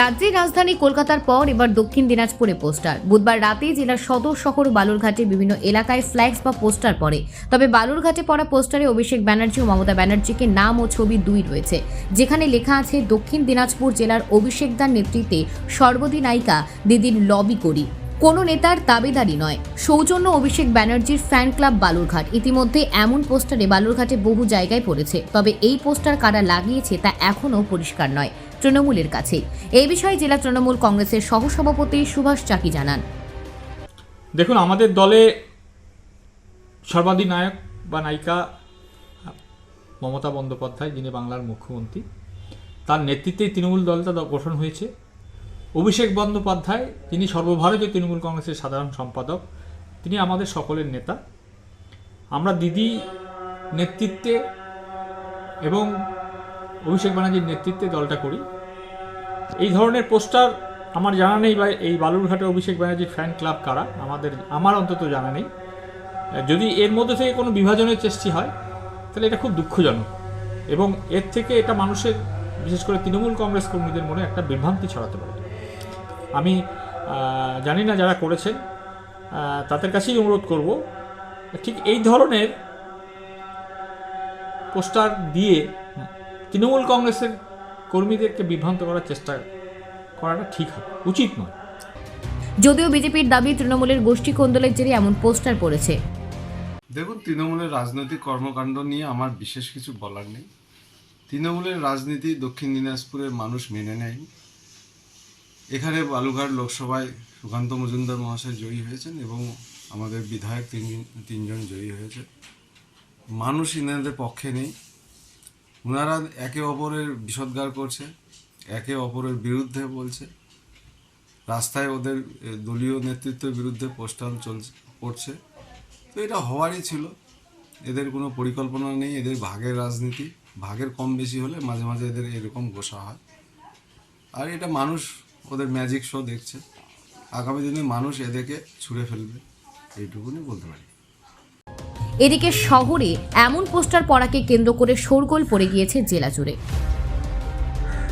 রাজ্যের রাজধানী কলকাতার পর এবার দক্ষিণ দিনাজপুরে পোস্টার। বুধবার রাতে জেলার সদর শহর বালুরঘাটে বিভিন্ন এলাকায় ফ্ল্যাক্স বা পোস্টার পড়ে। তবে বালুরঘাটে পড়া পোস্টারে অভিষেক ব্যানার্জি ও মমতা ব্যানার্জিকে নাম ও ছবি দুই রয়েছে। যেখানে লেখা আছে, দক্ষিণ দিনাজপুর জেলার অভিষেক দার নেতৃত্বে সর্বদিনায়িকা দিদির লবি করি। কোনো নেতার দাবিদারি নয়। সৌজন্য অভিষেক ব্যানার্জির ফ্যান ক্লাব বালুরঘাট। ইতিমধ্যে এমন পোস্টারে বালুরঘাটে বহু জায়গায় পড়েছে। তবে এই পোস্টার কারা লাগিয়েছে তা এখনও পরিষ্কার নয়। তৃণমূলের কাছে। এই বিষয়ে জেলা তৃণমূল কংগ্রেসের সহসভাপতি সুভাষ চাকি জানান। দেখুন, আমাদের দলে সর্বাধিনায়ক বা নায়িকা মমতা বন্দ্যোপাধ্যায়, যিনি বাংলার মুখ্যমন্ত্রী, তার নেতৃত্বেই তৃণমূল দলটা গঠন হয়েছে। অভিষেক বন্দ্যোপাধ্যায় তিনি সর্বভারতীয় তৃণমূল কংগ্রেসের সাধারণ সম্পাদক, তিনি আমাদের সকলের নেতা। আমরা দিদি নেতৃত্বে এবং অভিষেক ব্যানার্জির নেতৃত্বে দলটা করি। এই ধরনের পোস্টার আমার জানা নেই বা এই বালুরঘাটে অভিষেক ব্যানার্জির ফ্যান ক্লাব কারা? আমাদের, আমার অন্তত জানা নেই। যদি এর মধ্যে থেকে কোনো বিভাজনের চেষ্টি হয়, তাহলে এটা খুব দুঃখজনক। এবং এর থেকে এটা মানুষের, বিশেষ করে তৃণমূল কংগ্রেস কর্মীদের মনে একটা বিভ্রান্তি ছড়াতে পারে। আমি জানি না যারা করেছেন তাদের কাছেই অনুরোধ করব, ঠিক এই ধরনের পোস্টার দিয়ে তৃণমূল কংগ্রেসের কর্মীদেরকে বিভ্রান্ত করার চেষ্টা করাটা ঠিক হবে উচিত নয়। যদিও বিজেপির দাবি তৃণমূলের গোষ্ঠী কোন্দলের জেরে এমন পোস্টার পড়েছে। দেখুন তৃণমূলের রাজনৈতিক কর্মকাণ্ড নিয়ে আমার বিশেষ কিছু বলার নেই। তৃণমূলের রাজনীতি দক্ষিণ দিনাজপুরের মানুষ মেনে নেয়। এখানে বালুঘাট লোকসভায় সুকান্ত মজুমদার মহাশয় জয়ী হয়েছেন এবং আমাদের বিধায়ক তিনজন তিনজন জয়ী হয়েছে। মানুষ ইনাদের পক্ষে নেই। ওনারা একে অপরের বিষদগার করছে, একে অপরের বিরুদ্ধে বলছে। রাস্তায় ওদের দলীয় নেতৃত্বের বিরুদ্ধে পোস্টার চলছে পড়ছে তো এটা হওয়ারই ছিল। এদের কোনো পরিকল্পনা নেই, এদের ভাগের রাজনীতি। ভাগের কম বেশি হলে মাঝে মাঝে এদের এরকম গোসা হয়। আর এটা মানুষ ওদের ম্যাজিক শো দেখছে। আগামী দিনে মানুষ এদেরকে ছুঁড়ে ফেলবে। এইটুকুনি বলতে পারি। এদিকে শহরে এমন পোস্টার পড়াকে কেন্দ্র করে শোরগোল পড়ে গিয়েছে জেলা জুড়ে।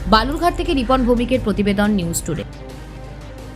বালুরঘাট থেকে রিপন ভৌমিকের প্রতিবেদন নিউজ টুডে।